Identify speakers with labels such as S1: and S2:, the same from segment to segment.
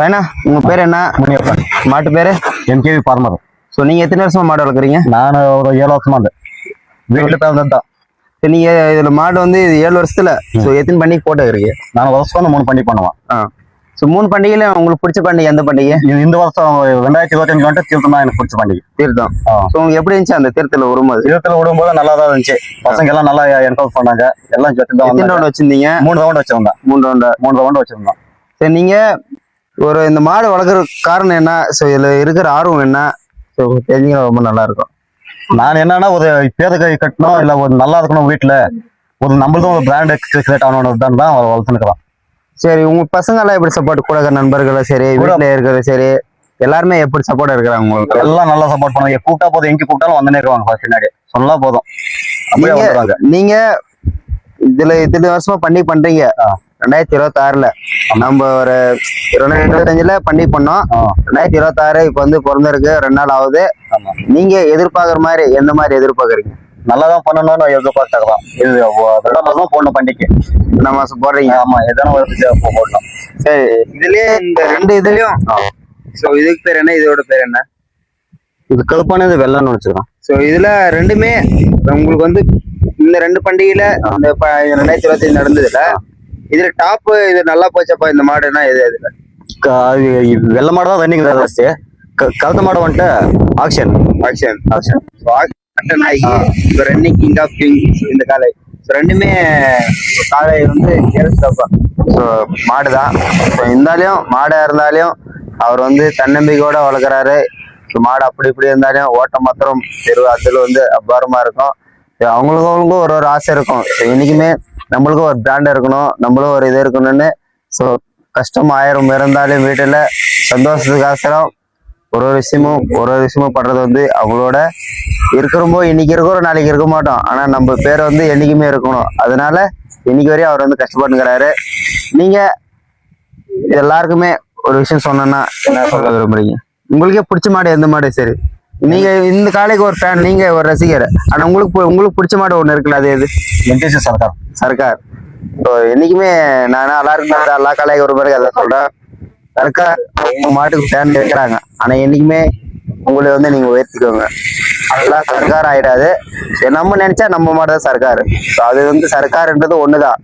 S1: China உங்க பேர் என்ன?
S2: முனியப்பன்.
S1: மாட்டு பேரு?
S2: என்கேவி பார்மர்
S1: ஸோ நீங்க எத்தனை வருஷமா மாடு வளர்க்குறீங்க?
S2: நான் ஒரு ஏழு வருஷமா இருந்தேன் வீட்டில் தான்
S1: நீங்க இதுல மாடு வந்து இது ஏழு வருஷத்துல ஸோ எத்தனை பண்டிகை போட்டு இருக்கீங்க
S2: நான் வருஷம் மூணு பண்டி பண்ணுவேன்.
S1: ஆ. ஸோ மூணு பண்டிகையில உங்களுக்கு பிடிச்ச பண்டிகை எந்த பண்டிகை?
S2: இந்த வருஷம் ரெண்டாயிரத்தி இருபத்தஞ்சு வந்துட்டு தீர்த்தம் தான் எனக்கு பிடிச்ச பண்டிகை.
S1: தீர்த்தம். ஸோ எப்படி இருந்துச்சு அந்த தீர்த்தத்தில் வரும்போது?
S2: தீர்த்தத்தில் விடும்போது நல்லா தான் இருந்துச்சு. பசங்க எல்லாம் நல்லா என்கரேஜ் பண்ணாங்க. எல்லாம்
S1: எத்தனை. ரவுண்ட் வச்சிருந்தீங்க?
S2: மூணு ரவுண்ட் வச்சிருந்தேன்.
S1: மூணு ரவுண்டு
S2: மூணு ரவுண்ட் வச்சிருந்தோம்.
S1: சரி நீங்க ஒரு இந்த மாடு வளர்க்குற காரணம் என்ன? ஸோ இதுல இருக்கிற ஆர்வம் என்ன? ஸோ தெரிஞ்சுக்கிற ரொம்ப நல்லா இருக்கும்
S2: நான் என்னன்னா ஒரு பேருக்கு கட்டணும் இல்ல ஒரு நல்லா இருக்கணும் வீட்டுல ஒரு நம்மளுக்கும் ஒரு பிராண்ட் கிரியேட் ஆகணும் தான் தான் வளர்த்துனுக்குறோம்
S1: சரி உங்க பசங்க எல்லாம் எப்படி சப்போர்ட் கூட இருக்கிற நண்பர்களும் சரி வீட்டுல இருக்கிறது சரி எல்லாருமே எப்படி சப்போர்ட் இருக்கிறாங்க உங்களுக்கு?
S2: எல்லாம் நல்லா சப்போர்ட் பண்ணுவாங்க. கூப்பிட்டா போதும் எங்க கூப்பிட்டாலும் வந்துனே இருக்காங்க பின்னாடி சொன்னா போதும். அப்படியே
S1: நீங்க இதுல இத்தனை வருஷமா பண்ணி பண்றீங்க. ரெண்டாயிரத்தி இருபத்தி ஆறுல நம்ம ஒரு ரெண்டாயிரத்தி இருபத்தஞ்சுல பண்ணி பண்ணோம். ரெண்டாயிரத்தி இருபத்தி ஆறு இப்ப வந்து பிறந்திருக்கு. ரெண்டு நாள் ஆகுது. நீங்க எதிர்பார்க்குற மாதிரி எந்த மாதிரி எதிர்பார்க்குறீங்க?
S2: நல்லா தான் பண்ணணும்னு நான் எதிர்பார்த்துக்கலாம் இது ரெண்டாம் மாதம் போடணும் பண்டிகை.
S1: இந்த மாசம் போடுறீங்க?
S2: ஆமா எதனா ஒரு இது போடணும்.
S1: சரி. இதுலயே இந்த ரெண்டு இதுலயும் ஸோ இதுக்கு பேர் என்ன? இதோட பேர் என்ன?
S2: இது கருப்பானது வெள்ளம்னு வச்சுக்கிறோம்
S1: ஸோ இதுல ரெண்டுமே உங்களுக்கு வந்து இந்த ரெண்டு பண்டிகையில இந்த ப- ரெண்டாயிரத்தி இருபத்தி நடந்ததுல இதுல டாப் இது நல்லா போச்சப்பா இந்த மாடுனா எது இதுல
S2: வெள்ள மாடு தான் ரன்னிங் ஜாஸ்தி கருத்த மாடு வந்துட்டு ஆக்ஷன்
S1: ஆக்ஷன் ஆக்ஷன் ஆகி இப்போ ரன்னிங் கிங் ஆஃப் கிங் இந்த காலை ஸோ ரெண்டுமே காலை வந்து கேரஸ்டாப்பா ஸோ மாடு தான். ஸோ இருந்தாலையும் மாடாக இருந்தாலையும் அவர் வந்து தன்னம்பிக்கையோட வளர்க்குறாரு. மாடு அப்படி இப்படி இருந்தாலும் ஓட்டம் மாத்திரம் தெரு அதில் வந்து அபாரமா இருக்கும். அவங்களுக்கும் அவங்களுக்கும் ஒரு ஒரு ஆசை இருக்கும். ஸோ என்னைக்குமே நம்மளுக்கும் ஒரு பிராண்ட் இருக்கணும் நம்மளும் ஒரு இது இருக்கணும்னு. ஸோ கஷ்டம் ஆயிரம் இருந்தாலும் வீட்டில் சந்தோஷத்துக்காசரம் ஒரு ஒரு விஷயமும் ஒரு ஒரு விஷயமும் படுறது வந்து அவங்களோட இருக்கிறப்போ இன்னைக்கு இருக்கிறோம் நாளைக்கு இருக்க மாட்டோம். ஆனால் நம்ம பேர் வந்து என்றைக்குமே இருக்கணும். அதனால இன்னைக்கு வரையும் அவர் வந்து கஷ்டப்பட்டுக்கிறாரு நீங்கள் எல்லாருக்குமே ஒரு விஷயம் சொன்னேன்னா என்ன சொல்ல விரும்புறீங்க? உங்களுக்கே பிடிச்ச மாடு எந்த மாடு சரி? நீங்க இந்த காலைக்கு ஒரு ஃபேன் நீங்க ஒரு ரசிகர். ஆனா உங்களுக்கு உங்களுக்கு பிடிச்ச மாடு ஒண்ணு இருக்குல்ல அது எது?
S2: சர்க்கார்
S1: சர்க்கார் ஸோ என்னைக்குமே நான் எல்லாருக்கும் நான் எல்லா கலைக்கு ஒரு பிறகு அதை சொல்றேன். சர்க்கார் உங்க மாட்டுக்கு ஃபேன் இருக்கிறாங்க ஆனா என்னைக்குமே உங்களை வந்து நீங்க உயர்த்திக்கோங்க. அதெல்லாம் சர்க்கார் ஆயிடாது. நம்ம நினைச்சா நம்ம மாடு தான் சர்க்கார் அது வந்து சர்க்கார்ன்றது ஒண்ணுதான்.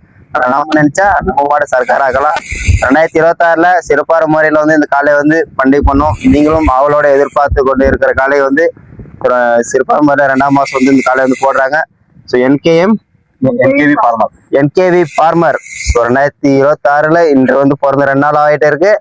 S1: நம்ம நினைச்சா நம்ம மாடு சர்க்கார் ஆக்கலாம் ரெண்டாயிரத்தி இருபத்தாறுல சிறப்பான முறையில வந்து இந்த காலை வந்து பண்டிகை பண்ணோம். நீங்களும் அவளோட எதிர்பார்த்து கொண்டு இருக்கிற காலை வந்து சிறப்பான முறையில் ரெண்டாம் மாசம் வந்து இந்த காலை வந்து போடுறாங்க. So NKM
S2: NKV farmer
S1: NKV farmer so ரெண்டாயிரத்தி இருபத்தி ஆறுல இன்று வந்து பிறந்த ரெண்டு நாள் ஆகிட்டே இருக்கு.